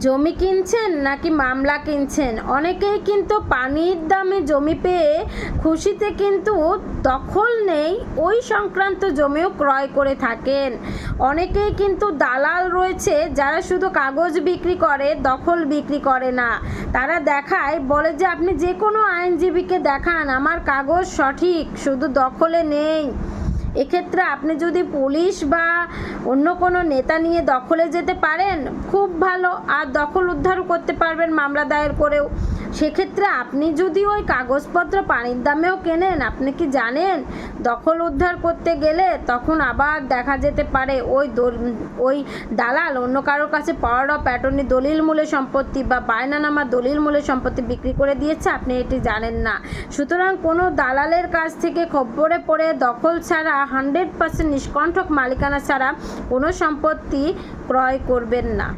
জমি কিনছেন নাকি মামলা কিনছেন? অনেকেই কিন্তু পানির দামে জমি পেয়ে খুশিতে কিন্তু দখল নেই, ওই সংক্রান্ত জমিও ক্রয় করে থাকেন। অনেকেই কিন্তু দালাল রয়েছে যারা শুধু কাগজ বিক্রি করে, দখল বিক্রি করে না। তারা দেখায়, বলে যে আপনি যে কোনো আইনজীবীকে দেখান, আমার কাগজ সঠিক, শুধু দখলে নেই। এক্ষেত্রে আপনি যদি পুলিশ বা অন্য কোনো নেতা নিয়ে দখলে যেতে পারেন, খুব ভালো। আর দখল উদ্ধারও করতে পারবেন মামলা দায়ের করেও। সেক্ষেত্রে আপনি যদি ওই কাগজপত্র পানির দামেও কেনেন, আপনি কি জানেন? দখল উদ্ধার করতে গেলে তখন আবার দেখা যেতে পারে ওই ওই দালাল অন্য কারোর কাছে পাওয়ার অফ অ্যাটর্নি দলিল মূলে সম্পত্তি বা বায়নানামা দলিল মূলে সম্পত্তি বিক্রি করে দিয়েছে, আপনি এটি জানেন না। সুতরাং কোনো দালালের কাছ থেকে খপ্পরে পড়ে দখল ছাড়া হান্ড্রেড পার্সেন্ট নিষ্কণ্ঠক মালিকানা ছাড়া কোনো সম্পত্তি ক্রয় করবেন না।